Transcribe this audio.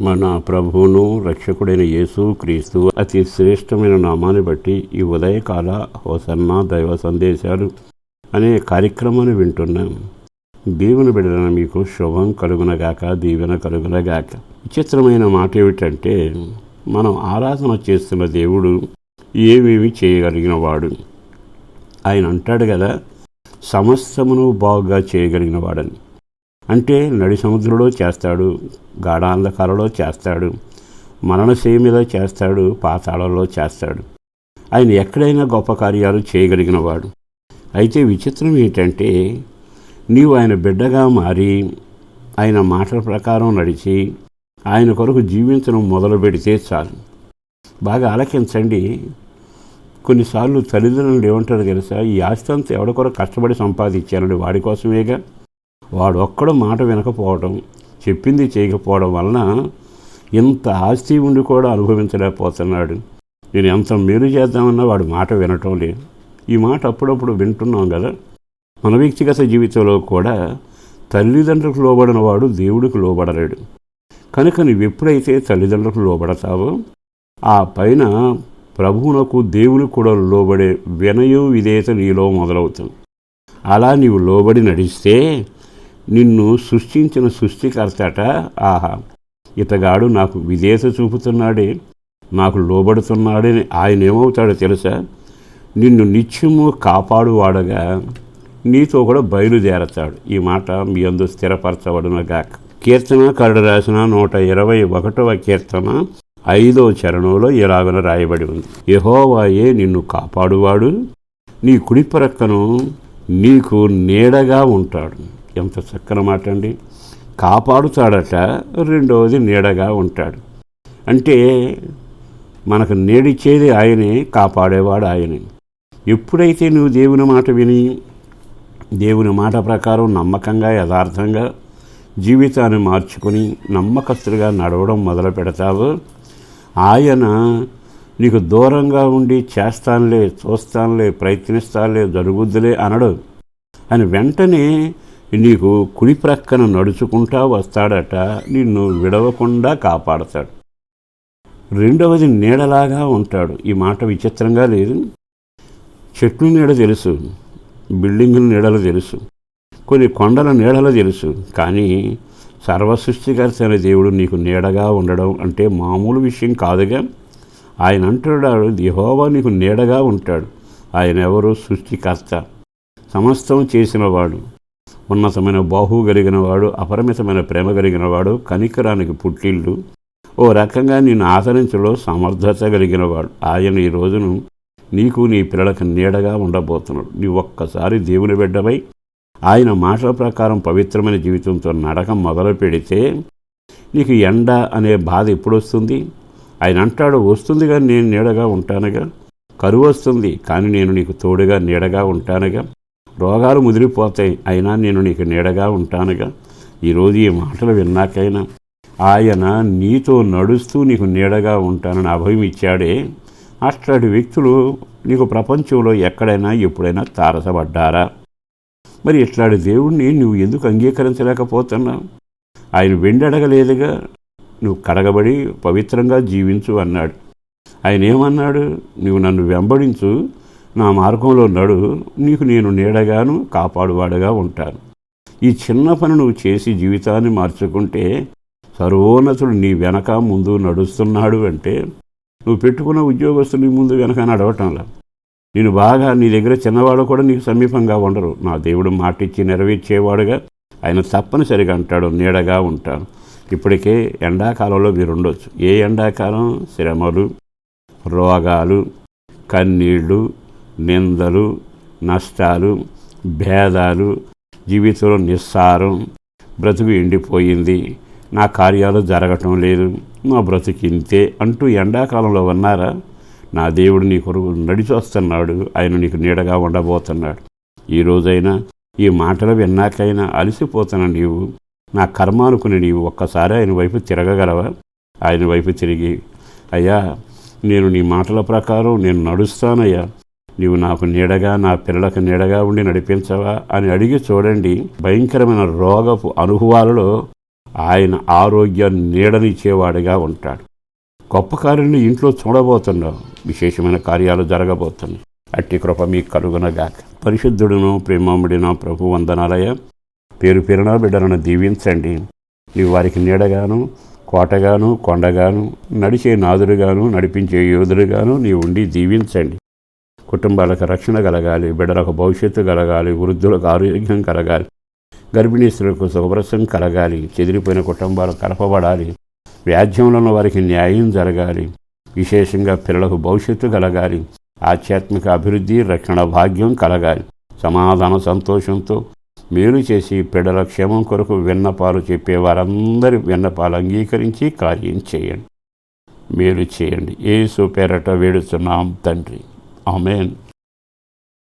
మన ప్రభువును రక్షకుడైన యేసు క్రీస్తు అతి శ్రేష్టమైన నామాన్ని బట్టి ఈ ఉదయకాల హోసన్న దైవ సందేశాలు అనే కార్యక్రమాన్ని వింటున్నాం. దేవుని బిడ్డన మీకు శుభం కలుగునగాక దీవెన కలుగునగాక. విచిత్రమైన మాట ఏమిటంటే మనం ఆరాధన చేస్తున్న దేవుడు ఏమేమి చేయగలిగిన వాడు ఆయన అంటాడు కదా సమస్తమును బాగుగా చేయగలిగిన వాడని అంటే నడి సముద్రంలో చేస్తాడు గాఢాంధకారలో చేస్తాడు మరణశయ మీద చేస్తాడు పాతాళంలో చేస్తాడు. ఆయన ఎక్కడైనా గొప్ప కార్యాలు చేయగలిగినవాడు. అయితే విచిత్రం ఏంటంటే నీవు ఆయన బిడ్డగా మారి ఆయన మాటల ప్రకారం నడిచి ఆయన కొరకు జీవించడం మొదలు పెడితే చాలు. బాగా ఆలకించండి. కొన్నిసార్లు తల్లిదండ్రులు ఏమంటారు తెలుసా? ఈ ఆస్తి అంతా ఎవడ కొరకు కష్టపడి సంపాదించానండి వాడి కోసమేగా? వాడు ఒక్కడు మాట వినకపోవడం చెప్పింది చేయకపోవడం వలన ఇంత ఆస్తి ఉండి కూడా అనుభవించలేకపోతున్నాడు. నేను ఎంత మేలు చేద్దామన్నా వాడు మాట వినటం లేదు. ఈ మాట అప్పుడప్పుడు వింటున్నాం కదా. మన వ్యక్తిగత జీవితంలో కూడా తల్లిదండ్రులకు లోబడిన వాడు దేవుడికి లోబడలేడు. కనుక నువ్వు ఎప్పుడైతే తల్లిదండ్రులకు లోబడతావో ఆ పైన ప్రభువునకు దేవునికి కూడా లోబడే వినయం విధేయత నీలో మొదలవుతుంది. అలా నీవు లోబడి నడిస్తే నిన్ను సృష్టించిన సృష్టికర్తట ఆహా ఇతగాడు నాకు విధేయత చూపుతున్నాడే నాకు లోబడుతున్నాడని ఆయన ఏమవుతాడో తెలుసా? నిన్ను నిత్యము కాపాడువాడగా నీతో కూడా బయలుదేరతాడు. ఈ మాట మీ అందు స్థిరపరచబడునగాక. కీర్తనకారుడు రాసిన నూట ఇరవై ఒకటవ కీర్తన ఐదో చరణంలో ఇలాగన రాయబడి ఉంది. యహోవాయే నిన్ను కాపాడువాడు నీ కుడిపరక్కను నీకు నీడగా ఉంటాడు. ఎంత చక్కని మాట అండి. కాపాడుతాడట రెండవది నీడగా ఉంటాడు. అంటే మనకు నీడిచ్చేది ఆయనే కాపాడేవాడు ఆయనే. ఎప్పుడైతే నువ్వు దేవుని మాట విని దేవుని మాట ప్రకారం నమ్మకంగా యథార్థంగా జీవితాన్ని మార్చుకొని నమ్మకస్తులుగా నడవడం మొదలు పెడతావు ఆయన నీకు దూరంగా ఉండి చేస్తానులే చూస్తానులే ప్రయత్నిస్తానులే జరుగుద్దులే అనడు. అని వెంటనే నీకు కుడి ప్రక్కన నడుచుకుంటా వస్తాడట నిన్ను విడవకుండా కాపాడతాడు. రెండవది నీడలాగా ఉంటాడు. ఈ మాట విచిత్రంగా లేదు. చెట్లు నీడ తెలుసు బిల్డింగుల నీడలు తెలుసు కొన్ని కొండల నీడలు తెలుసు కానీ సర్వసృష్టికర్త అనే దేవుడు నీకు నీడగా ఉండడం అంటే మామూలు విషయం కాదుగా. ఆయన అంటున్నాడు యహోవా నీకు నీడగా ఉంటాడు. ఆయన ఎవరు? సృష్టికర్త. సమస్తం చేసినవాడు. ఉన్నతమైన బాహు కలిగిన వాడు అపరిమితమైన ప్రేమ కలిగిన వాడు కనికరానికి పుట్టిల్లు. ఓ రకంగా నిన్ను ఆదరించలో సమర్థత కలిగిన వాడు ఆయన ఈ రోజును నీకు నీ పిల్లలకు నీడగా ఉండబోతున్నాడు. నీ ఒక్కసారి దేవుని బిడ్డపై ఆయన మాటల ప్రకారం పవిత్రమైన జీవితంతో నడక మొదలు పెడితే నీకు ఎండ అనే బాధ ఎప్పుడు వస్తుంది ఆయన అంటాడు వస్తుంది కానీ నేను నీడగా ఉంటానుగా. కరువు వస్తుంది కానీ నేను నీకు తోడుగా నీడగా ఉంటానుగా. రోగాలు ముదిరిపోతాయి. అయినా నేను నీకు నీడగా ఉంటానుగా. ఈరోజు ఈ మాటలు విన్నాకైనా ఆయన నీతో నడుస్తూ నీకు నీడగా ఉంటానని అభయం ఇచ్చాడే. అట్లాంటి వ్యక్తులు నీకు ప్రపంచంలో ఎక్కడైనా ఎప్పుడైనా తారసపడ్డారా? మరి ఇట్లాంటి దేవుణ్ణి నువ్వు ఎందుకు అంగీకరించలేకపోతున్నావు? ఆయన వెండడగలేదుగా. నువ్వు కడగబడి పవిత్రంగా జీవించు అన్నాడు. ఆయన ఏమన్నాడు? నువ్వు నన్ను వెంబడించు. నా మార్గంలో నడు నీకు నేను నీడగాను కాపాడువాడుగా ఉంటాను. ఈ చిన్న పని నువ్వు చేసి జీవితాన్ని మార్చుకుంటే సర్వోన్నతుడు నీ వెనక ముందు నడుస్తున్నాడు అంటే నువ్వు పెట్టుకున్న ఉద్యోగస్తుని ముందు వెనక నడవటంలా. నేను బాగా నీ దగ్గర చిన్నవాడు కూడా నీకు సమీపంగా ఉండరు. నా దేవుడు మాటిచ్చి నెరవేర్చేవాడుగా ఆయన తప్పనిసరిగా అంటాడు నీడగా ఉంటాను. ఇప్పటికే ఎండాకాలంలో మీరు ఉండొచ్చు. ఏ ఎండాకాలం? శ్రమలు రోగాలు కన్నీళ్ళు నిందలు నష్టాలు భేదాలు జీవితంలో నిస్సారం బ్రతుకు ఎండిపోయింది నా కార్యాలు జరగటం లేదు నా బ్రతుకింతే అంటూ ఎండాకాలంలో ఉన్నారా? నా దేవుడు నీ కొరకు నడిచొస్తున్నాడు ఆయన నీకు నీడగా ఉండబోతున్నాడు. ఈ రోజైనా ఈ మాటలు విన్నాకైనా అలసిపోతున్న నీవు నా కర్మ అనుకుని నీవు ఒక్కసారి ఆయన వైపు తిరగగలవా? ఆయన వైపు తిరిగి అయ్యా నేను నీ మాటల ప్రకారం నేను నడుస్తానయ్యా నీవు నాకు నీడగా నా పిల్లలకు నీడగా ఉండి నడిపించవా అని అడిగి చూడండి. భయంకరమైన రోగపు అనుభవాలలో ఆయన ఆరోగ్య నీడనిచ్చేవాడిగా ఉంటాడు. గొప్ప కార్యాన్ని ఇంట్లో చూడబోతున్నావు. విశేషమైన కార్యాలు జరగబోతున్నాయి. అట్టి కృప మీకు కలుగునగాక పరిశుద్ధుడును ప్రేమముడిన ప్రభు వందనాలయ. పేరు పేరున బిడ్డలను దీవించండి. నీవు వారికి నీడగాను కోటగాను కొండగాను నడిచే నాదుడుగాను నడిపించే యోధుడుగాను నీవు ఉండి దీవించండి. కుటుంబాలకు రక్షణ కలగాలి బిడ్డలకు భవిష్యత్తు కలగాలి వృద్ధులకు ఆరోగ్యం కలగాలి గర్భిణీ స్త్రీలకు సుఖప్రసం కలగాలి చెదిరిపోయిన కుటుంబాలు కలపబడాలి వ్యాధ్యంలో ఉన్న వారికి న్యాయం జరగాలి విశేషంగా పిల్లలకు భవిష్యత్తు కలగాలి ఆధ్యాత్మిక అభివృద్ధి రక్షణ భాగ్యం కలగాలి. సమాధాన సంతోషంతో మేలు చేసి పిడల క్షేమం కొరకు విన్నపాలు చెప్పే వారందరి విన్నపాలు అంగీకరించి కార్యం చేయండి. మేలు చేయండి. ఏ పేరట వేడుతున్నాం తండ్రి. Amen.